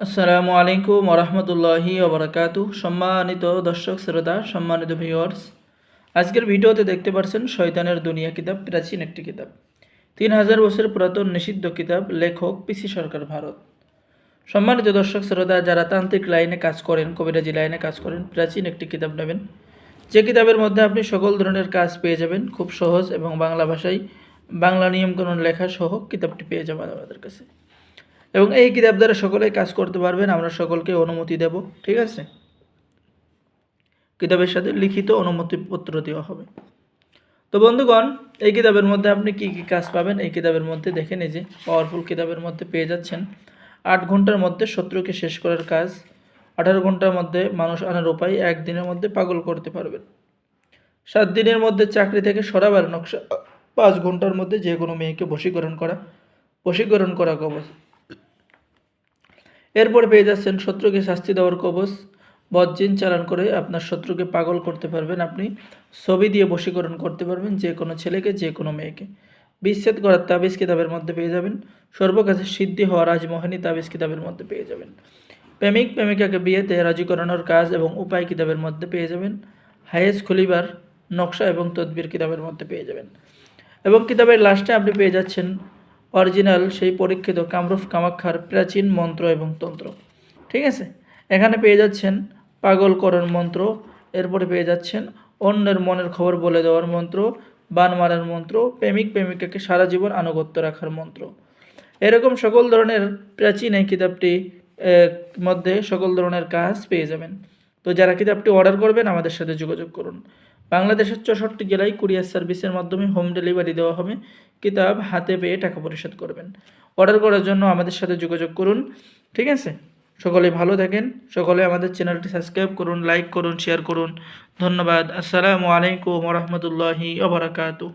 আসসালামু আলাইকুম ওরহমতুল্লাহি ওবরাকাতু। সম্মানিত দর্শক, শ্রোতা, সম্মানিত ভিউয়ার্স আজকের ভিডিওতে দেখতে পাচ্ছেন শয়তানের দুনিয়া কিতাব, প্রাচীন একটি কিতাব। তিন হাজার বছর পুরাতন নিষিদ্ধ কিতাব, লেখক পিসি সরকার ভারত। সম্মানিত দর্শক, শ্রোতা, যারা তান্ত্রিক লাইনে কাজ করেন, কবিরাজি লাইনে কাজ করেন, প্রাচীন একটি কিতাব নেবেন। যে কিতাবের মধ্যে আপনি সকল ধরনের কাজ পেয়ে যাবেন, খুব সহজ এবং বাংলা ভাষায় বাংলা নিয়মকানুন লেখা সহ কিতাবটি পেয়ে যাবেন আমাদের কাছে। এবং এই কিতাব দ্বারা সকলেই কাজ করতে পারবেন, আমরা সকলকে অনুমতি দেব, ঠিক আছে? কিতাবের সাথে লিখিত অনুমতিপত্র দেওয়া হবে। তো বন্ধুগণ, এই কিতাবের মধ্যে আপনি কি কি কাজ পাবেন? এই কিতাবের মধ্যে দেখে এই যে পাওয়ারফুল কিতাবের মধ্যে পেয়ে যাচ্ছেন। আট ঘণ্টার মধ্যে শত্রুকে শেষ করার কাজ, আঠারো ঘণ্টার মধ্যে মানুষ আনার উপায় একদিনের মধ্যে পাগল করতে পারবেন। সাত দিনের মধ্যে চাকরি থেকে সরাবার নকশা, পাঁচ ঘণ্টার মধ্যে যে কোনো মেয়েকে বশীকরণ করা বশীকরণ করা কবচ এরপরে পেয়ে যাচ্ছেন শত্রুকে শাস্তি দেওয়ার কবচ। বজ্জিন চালান করে আপনার শত্রুকে পাগল করতে পারবেন আপনি। ছবি দিয়ে বশীকরণ করতে পারবেন যে কোনো ছেলেকে, যে কোনো মেয়েকে। বিচ্ছেদ করার তাবিজ কিতাবের মধ্যে পেয়ে যাবেন। সর্বকাছে সিদ্ধি হওয়া রাজমোহিনী তাবিজ কিতাবের মধ্যে পেয়ে যাবেন। প্রেমিক, প্রেমিকাকে বিয়েতে রাজি করানোর কাজ এবং উপায় কিতাবের মধ্যে পেয়ে যাবেন। হায়েস খুলিবার নকশা এবং তদবির কিতাবের মধ্যে পেয়ে যাবেন। এবং কিতাবের লাস্টে আপনি পেয়ে যাচ্ছেন অরিজিনাল সেই পরীক্ষিত কামরূপ কামাক্ষার প্রাচীন মন্ত্র এবং তন্ত্র। ঠিক আছে? এখানে পেয়ে যাচ্ছেন পাগলকরণ মন্ত্র, এরপরে পেয়ে যাচ্ছেন অন্যের মনের খবর বলে দেওয়ার মন্ত্র বান মারার মন্ত্র, প্রেমিক প্রেমিকাকে সারা জীবন আনুগত্য রাখার মন্ত্র। এরকম সকল ধরনের প্রাচীন এই কিতাবটি মধ্যে সকল ধরনের কাজ পেয়ে যাবেন। তো যারা কিতাবটি অর্ডার করবেন, আমাদের সাথে যোগাযোগ করুন। বাংলাদেশের চৌষট্টি জেলায় কুরিয়ার সার্ভিসের মাধ্যমে হোম ডেলিভারি দেওয়া হবে। কিতাব হাতে পেয়ে টাকা পরিশোধ করবেন। অর্ডার করার জন্য আমাদের সাথে যোগাযোগ করুন, ঠিক আছে? সকলে ভালো থাকেন, সকলে আমাদের চ্যানেলটি সাবস্ক্রাইব করুন, লাইক করুন শেয়ার করুন। ধন্যবাদ। আসসালামু আলাইকুম রহমতুল্লাহি ওবরাকাতু